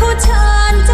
ผู้ชานจ